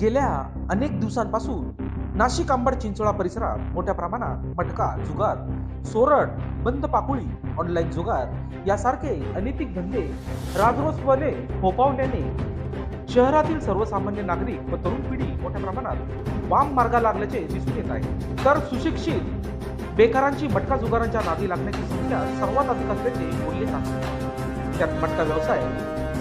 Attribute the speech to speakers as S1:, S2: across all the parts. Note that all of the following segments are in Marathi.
S1: गेल्या अनेक दिवसांपासून नाशिक आंबड चिंचोळा परिसरात मोठ्या प्रमाणात मटका जुगार सोरड बंद पाकुळी ऑनलाईन जुगार यासारखे अनैतिक धंदे राजरोसपणे फोपावल्याने शहरातील सर्वसामान्य नागरिक व तरुण पिढी मोठ्या प्रमाणात वाम मार्गा लागल्याचे दिसून येत आहे. तर सुशिक्षित बेकारांची मटका जुगारांच्या नादी लागण्याची संख्या सर्वात अधिक असल्याचे बोलले जाते. त्यात मटका व्यवसाय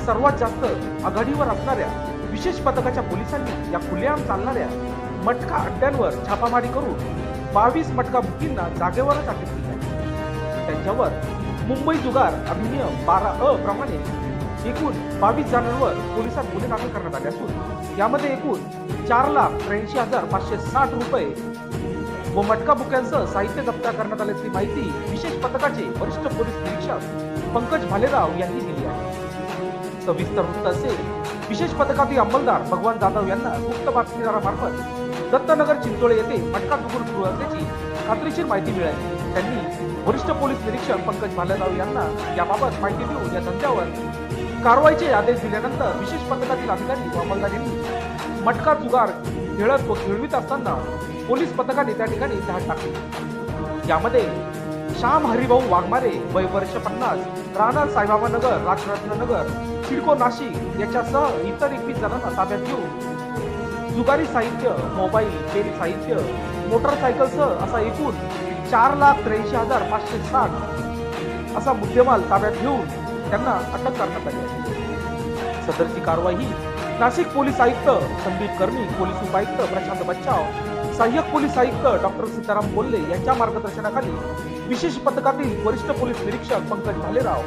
S1: सर्वात जास्त आघाडीवर असणाऱ्या विशेष पथकाच्या पोलिसांनी या खुलेआम चालणाऱ्या मटका अड्ड्यांवर छापामारी करून बावीस मटका बुकींना जागेवरच अटक केली आहे. त्यांच्यावर मुंबई जुगार अधिनियम बारा अ प्रमाणे एकूण बावीस जणांवर पोलिसात गुन्हे दाखल करण्यात आले असून यामध्ये एकूण चार लाख त्र्याऐंशी हजार पाचशे साठ रुपये व मटका बुक्यांसह साहित्य जप्त करण्यात आल्याची माहिती विशेष पथकाचे वरिष्ठ पोलीस निरीक्षक पंकज भालेराव यांनी दिली आहे. सविस्तर वृत्त असेल विशेष पथकातील अंमलदार भगवान जाधव यांना गुप्त बातमीदारामार्फत दत्तनगर चिंचोळे येथे मटका दुकान सुरू असल्याची खात्रीशीर माहिती मिळाली. त्यांनी वरिष्ठ पोलीस निरीक्षक पंकज भालेराव यांना याबाबत माहिती देऊन या धंद्यावर कारवाईचे आदेश दिल्यानंतर विशेष पथकातील अधिकारी व मटका जुगार खेळत व खेळवित असताना पोलीस पथकाने त्या ठिकाणी धाड टाकली. यामध्ये श्याम हरिभाऊ वाघमारे वय वर्ष पन्नास राहणार साईबाबा नगर राजरत्न नगर सिडको नाशिक याच्यासह इतर एकवीस जणांना ताब्यात घेऊन जुगारी साहित्य मोबाईल पेन साहित्य मोटरसायकलसह असा एकूण चार लाख त्र्याऐंशी हजार पाचशे साठ असा मुद्देमाल ताब्यात घेऊन त्यांना अटक करण्यात आली आहे. सदरची कारवाई नाशिक पोलीस आयुक्त संदीप कर्णी पोलीस उपायुक्त प्रशांत बच्चाव सहाय्यक पोलीस आयुक्त डॉक्टर सीताराम कोल्हे यांच्या मार्गदर्शनाखाली विशेष पथकातील वरिष्ठ पोलीस निरीक्षक पंकज भालेराव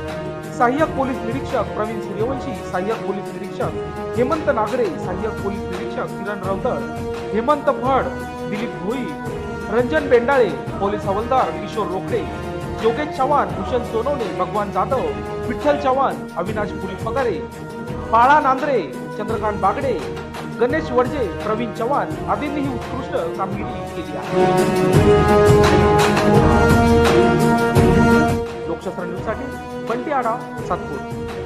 S1: सहाय्यक पोलीस निरीक्षक प्रवीण सूर्यवंशी सहाय्यक पोलीस निरीक्षक हेमंत नागरे सहाय्यक पोलीस निरीक्षक किरण रवदळ हेमंत फड दिलीप भोई रंजन बेंडाळे पोलीस हवलदार किशोर रोकडे योगेश चव्हाण भूषण सोनवणे भगवान जाधव विठ्ठल चव्हाण अविनाश पुरी पगारे बाळा नांद्रे चंद्रकांत बागडे गणेश वडजे प्रवीण चव्हाण आदींनी ही उत्कृष्ट कामगिरी केली आहे. लोकशास्त्र न्यूजसाठी बंटी आडा सातपूर.